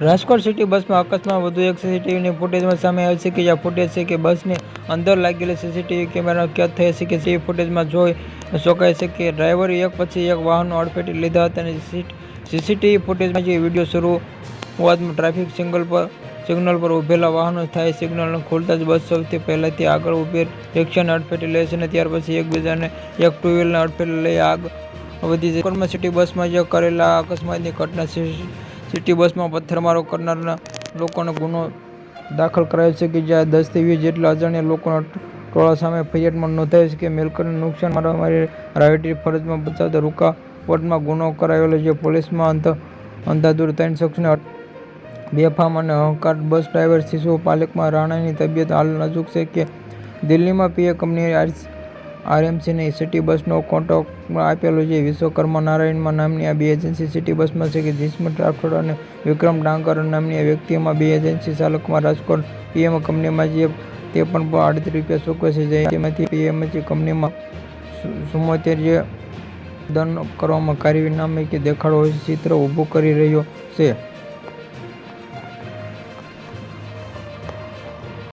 Rajkot city બસમાં અકસ્માત વધુ એક સીસીટીવીની ફૂટેજમાં સામે આવે છે કે જ્યાં ફૂટેજ છે કે બસની અંદર લાગેલી સીસીટીવી કેમેરા કેદ થઈ છે કે તે ફૂટેજમાં જોઈ શકાય છે કે ડ્રાઈવરે એક પછી એક વાહનો અડફેટી લીધા હતા અને સીસીટીવી ફૂટેજમાં જે વીડિયો શરૂઆતમાં ટ્રાફિક સિગ્નલ પર સિગ્નલ પર ઊભેલા વાહનો થાય સિગ્નલ ખોલતા જ બસ સૌથી પહેલાંથી આગળ ઊભી રિક્ષાને અડફેટી લે છે અને ત્યાર પછી એકબીજાને એક ટુ વ્હીલને અડફેટી લઈ આગ વધી છે. સિટી બસમાં જે કરેલા અકસ્માતની ઘટના સિટી બસમાં પથ્થરમારો કરનારના લોકોનો ગુનો દાખલ કરાયો છે કે જ્યાં દસથી વીસ જેટલા અજાણ્યા લોકોના ટોળા સામે ફરિયાદમાં નોંધાય છે કે મેલકરને નુકસાન મારવામારી રાયટી ફરજમાં બચાવતા રૂકાવટમાં ગુનો કરાયેલો છે. પોલીસમાં અંત અંધાધૂર ત્રણ શખ્સને બેફામ અને અહંકાર બસ ડ્રાઈવર શિશુ પાલકમાં રાણાની તબિયત હાલ નાજુક છે કે દિલ્હીમાં પીએ કંપની કંપનીએ આરએમસીની સિટી બસનો કોન્ટ્રાક્ટ આપેલો છે. વિશ્વકર્મા નારાયણમાં નામની આ બે એજન્સી સિટી બસમાં છે કે જિસ્મત રાઠોડ અને વિક્રમ ડાંગર નામની આ વ્યક્તિઓમાં બે એજન્સી ચાલકમાં રાજકોટ પીએમ કંપનીમાં જે તે પણ આડત્રીસ રૂપિયા ચૂકવે છે. જેમાંથી પીએમસી કંપનીમાં ચુમ્મોતેર જે દંડ કરવામાં કાર્યનામે કે દેખાડો ચિત્ર ઊભું કરી રહ્યો છે.